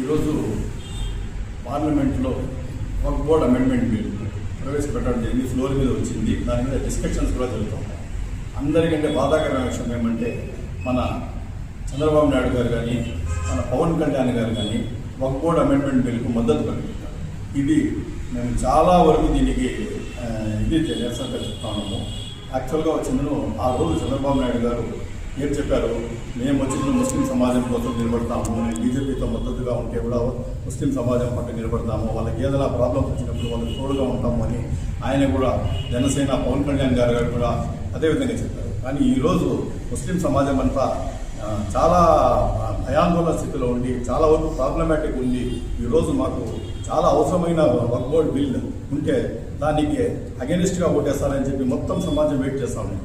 ఈరోజు పార్లమెంట్లో వక్ board amendment bill ప్రవేశపెట్టడం జరిగింది ఫ్లోర్ మీద వచ్చింది. దాని మీద డిస్కషన్స్ కూడా జరుగుతున్నాయి అందరికంటే బాధాకరమైన విషయం ఏమంటే మన చంద్రబాబు నాయుడు గారు కానీ మన పవన్ కళ్యాణ్ గారు కానీ వర్క్ బోర్డ్ అమెండ్మెంట్ బిల్కు మద్దతు పలికింటారు ఇది మేము చాలా వరకు దీనికి ఇది నిరసనగా చెప్తా ఉన్నాము. యాక్చువల్గా వచ్చిందను ఆ రోజు చంద్రబాబు నాయుడు గారు ఏం చెప్పారు మేము వచ్చిన ముస్లిం సమాజం కోసం నిలబడతాము బీజేపీతో మద్దతుగా ఉంటే కూడా ముస్లిం సమాజం పట్ల నిలబడతాము వాళ్ళకి ఏదైనా ప్రాబ్లమ్స్ వచ్చినప్పుడు వాళ్ళకి తోడుగా ఉంటాము అని ఆయన కూడా జనసేన పవన్ కళ్యాణ్ గారు గారు కూడా అదేవిధంగా చెప్పారు. కానీ ఈరోజు ముస్లిం సమాజం అంతా చాలా భయాందోళన స్థితిలో ఉండి చాలా వరకు ప్రాబ్లమాటిక్ ఉంది ఈరోజు మాకు చాలా అవసరమైన వర్క్ బోర్డ్ బిల్ ఉంటే దానికి అగెనిస్ట్గా ఓటేస్తారని చెప్పి మొత్తం సమాజం వెయిట్ చేస్తా ఉంది.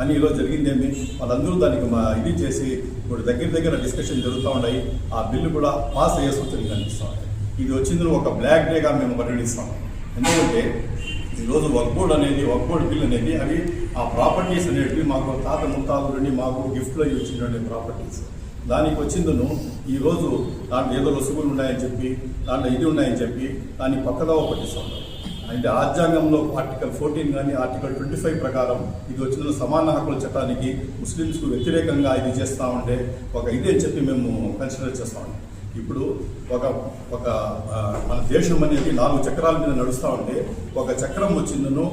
అని ఈరోజు జరిగిందేమి వాళ్ళందరూ దానికి మా ఇది చేసి ఇప్పుడు దగ్గర దగ్గర డిస్కషన్ జరుగుతూ ఉన్నాయి. ఆ బిల్లు కూడా పాస్ అయ్యే సూచనలు కనిపిస్తాం ఇది వచ్చింది ఒక బ్లాక్ డేగా మేము పరిగణిస్తాం ఎందుకంటే ఈరోజు వర్క్ బోర్డ్ అనేది వర్క్ బోర్డ్ బిల్ అనేది అవి ఆ ప్రాపర్టీస్ అనేటివి మాకు తాత ముత్తాలు నుండి మాకు గిఫ్ట్లో ఇచ్చినటువంటి ప్రాపర్టీస్ దానికి వచ్చిందను ఈరోజు దాంట్లో ఏదో లొసుగులు ఉన్నాయని చెప్పి దాంట్లో ఇది ఉన్నాయని చెప్పి దాన్ని పక్కదోవ పట్టిస్తున్నారు అంటే రాజ్యాంగంలో ఆర్టికల్ ఫోర్టీన్ కానీ ఆర్టికల్ ట్వంటీ ఫైవ్ ప్రకారం ఇది వచ్చిన సమాన హక్కుల చట్టానికి ముస్లిమ్స్కు వ్యతిరేకంగా ఇది చేస్తా ఉంటే ఒక ఇదే చెప్పి మేము కన్సిడర్ చేస్తా ఉంటాం ఇప్పుడు ఒక ఒక మన దేశం అనేది నాలుగు చక్రాల మీద నడుస్తూ ఉంటే ఒక చక్రం వచ్చిందను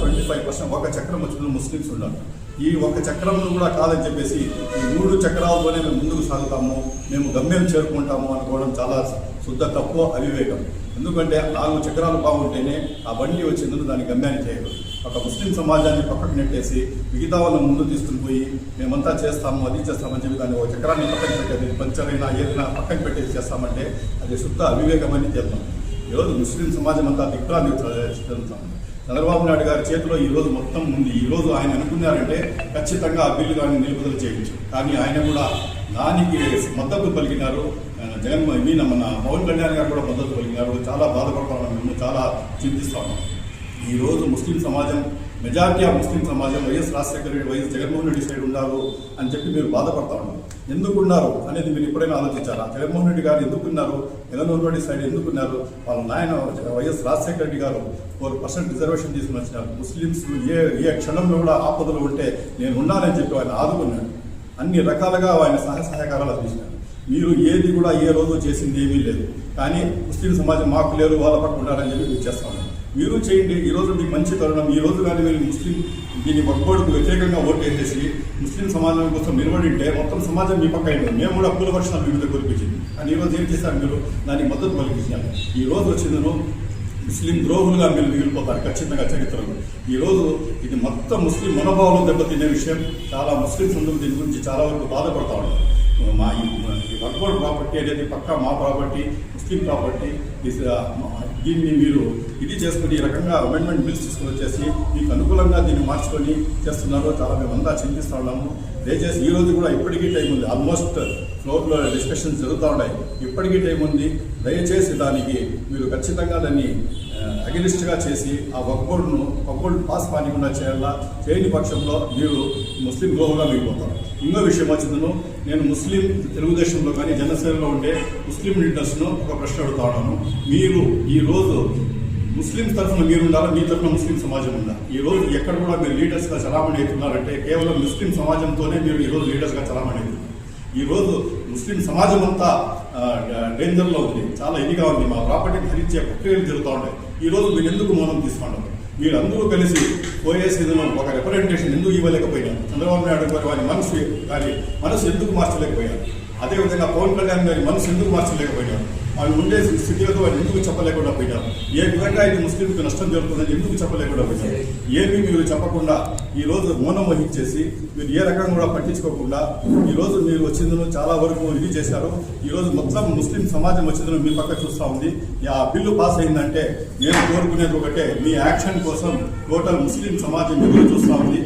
ట్వంటీ ఫైవ్ పర్సెంట్ ఒక చక్రం వచ్చిందని ముస్లిమ్స్ ఉన్నారు. ఈ ఒక చక్రంలో కూడా కాదని చెప్పేసి ఈ మూడు చక్రాలతోనే మేము ముందుకు సాగుతాము మేము గమ్యం చేరుకుంటాము అనుకోవడం చాలా శుద్ధ తప్పు అవివేకం. ఎందుకంటే నాలుగు చక్రాలు బాగుంటేనే ఆ బండి వచ్చిందని దాని గమ్యాన్ని చేయగలరు ఒక ముస్లిం సమాజాన్ని పక్కకు నెట్టేసి మిగతా వాళ్ళని ముందు తీసుకుని పోయి మేమంతా చేస్తాము అది చేస్తామని చెప్పి దాన్ని ఒక చక్రాన్ని పక్కన పెట్టేది. పంచర్ అయినా ఏదైనా పక్కన పెట్టేసి చేస్తామంటే అది శుద్ధ అవివేకమని అని ఈరోజు ముస్లిం సమాజం అంతా దిగ్భ్రాంతి చెందుతాం చంద్రబాబు నాయుడు గారి చేతిలో ఈరోజు మొత్తం ఉంది. ఈరోజు ఆయన అనుకున్నారంటే ఖచ్చితంగా ఆ బిల్లు కానీ నిలుపుదల చేయించు. కానీ ఆయన కూడా దానికి మద్దతు పలికినారు. జగన్ మీన మన పవన్ కళ్యాణ్ గారు కూడా మద్దతు పలికినారు. చాలా బాధపడతాం మేము చాలా చింతిస్తాం. ఈ రోజు ముస్లిం సమాజం మెజారిటీ ఆఫ్ ముస్లిం సమాజం YS Rajasekhara Reddy YS Jaganmohan Reddy side ఉన్నారు అని చెప్పి మీరు బాధపడతా ఉన్నారు. ఎందుకున్నారు అనేది మీరు ఎప్పుడైనా ఆలోచించారా? జగన్మోహన్ రెడ్డి గారు ఎందుకున్నారు జగన్మోహన్ రెడ్డి సైడ్ ఎందుకున్నారు వాళ్ళ నాయన వైఎస్ రాజశేఖర రెడ్డి గారు ఫోర్ పర్సెంట్ రిజర్వేషన్ తీసుకుని వచ్చినారు. ముస్లిమ్స్ ఏ ఏ క్షణంలో కూడా ఆపదలు ఉంటే నేను ఉన్నానని చెప్పి ఆయన ఆదుకున్నాడు అన్ని రకాలుగా ఆయన సహాయ సహకారాలు అందించినారు. మీరు ఏది కూడా ఏ రోజు చేసింది ఏమీ లేదు. కానీ ముస్లిం సమాజం మాకు లేరు వాళ్ళ ఉండాలని చెప్పి మీరు చేస్తా ఉన్నారు మీరు చేయండి ఈ రోజు మీకు మంచి తరుణం ఈ రోజు కానీ మీరు ముస్లిం దీని ఒక్కడికి వ్యతిరేకంగా ఓటు వేసేసి ముస్లిం సమాజం కోసం నిలబడింటే మొత్తం సమాజం మీ పక్క అయింది. మేము కూడా అప్పుల వర్షాలు వివిధ కురిపించింది. కానీ ఈ రోజు ఏం చేశారు మీరు? దానికి మద్దతు పలికించారు. ఈ రోజు వచ్చిందను ముస్లిం ద్రోహులుగా మీరు మిగిలిపోతారు ఖచ్చితంగా చరిత్రలో. ఈరోజు ఇది మొత్తం ముస్లిం మనోభావాలు దెబ్బతినే విషయం. చాలా ముస్లిం అందరూ దీని గురించి చాలా వరకు బాధపడతా ఉంటారు మా ఈ వర్గోడ్ ప్రాపర్టీ అనేది పక్కా మా ప్రాపర్టీ ముస్లిం ప్రాపర్టీ. దీన్ని మీరు ఇది చేసుకుని ఈ రకంగా అమెండ్మెంట్ బిల్స్ తీసుకుని వచ్చేసి మీకు అనుకూలంగా దీన్ని మార్చుకొని చేస్తున్నారు చాలా మేమంతా చింతిస్తూ ఉన్నాము. దయచేసి ఈ రోజు కూడా ఇప్పటికీ టైం ఉంది. ఆల్మోస్ట్ ఫ్లోర్లో డిస్కషన్స్ జరుగుతూ ఉన్నాయి. ఇప్పటికీ టైం ఉంది. దయచేసి దానికి మీరు ఖచ్చితంగా దాన్ని అగెనిస్ట్గా చేసి ఆ వక్బోర్డును వక్బోర్డు పాస్ కానికుండా చేయాలా? చేయని పక్షంలో మీరు ముస్లిం గోహుగా మిగిలిపోతారు. ఇంకో విషయం వచ్చిందను నేను ముస్లిం తెలుగుదేశంలో కానీ జనసేనలో ఉండే ముస్లిం లీడర్స్ను ఒక ప్రశ్న అడుగుతా ఉన్నాను. మీరు ఈ రోజు ముస్లిం తరఫున మీరు ఉండాలా మీ తరఫున ముస్లిం సమాజం ఉందా? ఈ రోజు ఎక్కడ కూడా మీరు లీడర్స్గా చలామణి అవుతున్నారంటే కేవలం ముస్లిం సమాజంతోనే మీరు ఈరోజు లీడర్స్గా చలామణి అవుతున్నారు ఈ రోజు ముస్లిం సమాజం అంతా డేంజర్లో ఉంది. చాలా ఇదిగా ఉంది. మా ప్రాపర్టీని హరించే ప్రక్రియలు జరుగుతూ ఉన్నాయి. ఈ రోజు మీరు ఎందుకు మౌనం తీసుకున్నారు మీరందరూ కలిసి పోయే సీజన్లో ఒక రిప్రజెంటేషన్ ఎందుకు ఇవ్వలేకపోయినా? చంద్రబాబు నాయుడు గారు వారి మనసు వారి మనసు ఎందుకు మార్చలేకపోయారు? అదేవిధంగా పవన్ కళ్యాణ్ గారి మనసు ఎందుకు మార్చలేకపోయినారు? వాళ్ళు ఉండే స్థితిగత వాళ్ళు ఎందుకు చెప్పలేకుండా పోయినారు? ఏ విధంగా ఇది ముస్లింకి నష్టం జరుగుతుందని ఎందుకు చెప్పలేకుండా పోయినారు? ఏమీ మీరు చెప్పకుండా ఈ రోజు మౌనం వహించేసి మీరు ఏ రకంగా కూడా పట్టించుకోకుండా ఈరోజు మీరు వచ్చిందను చాలా వరకు ఇది చేశారు. ఈ రోజు మొత్తం ముస్లిం సమాజం వచ్చిందని మీ పక్క చూస్తూ ఉంది. ఆ బిల్లు పాస్ అయిందంటే నేను కోరుకునేది ఒకటే మీ యాక్షన్ కోసం టోటల్ ముస్లిం సమాజం ఎదురు చూస్తూ ఉంది.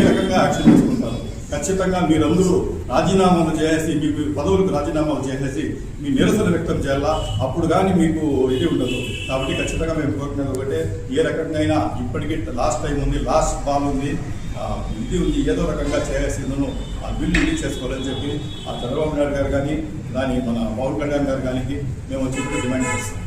ఏ రకంగా యాక్షన్ తీసుకుంటారు? ఖచ్చితంగా మీరందరూ రాజీనామాలు చేసి మీకు పదవులకు రాజీనామాలు చేసేసి మీ నిరసన వ్యక్తం చేయాలా? అప్పుడు కానీ మీకు ఇది ఉండదు. కాబట్టి ఖచ్చితంగా మేము కోరుకునేది ఒకటే ఏ రకంగా ఇప్పటికీ లాస్ట్ టైం ఉంది లాస్ట్ బాల్ ఉంది. ఇది ఉంది ఏదో రకంగా చేయాల్సిందను ఆ బిల్లు ఇది చేసుకోవాలని చెప్పి ఆ చంద్రబాబు నాయుడు గారు కానీ దాని మన పవన్ కళ్యాణ్ గారు కానీ మేము చెప్పి డిమాండ్ చేస్తాం.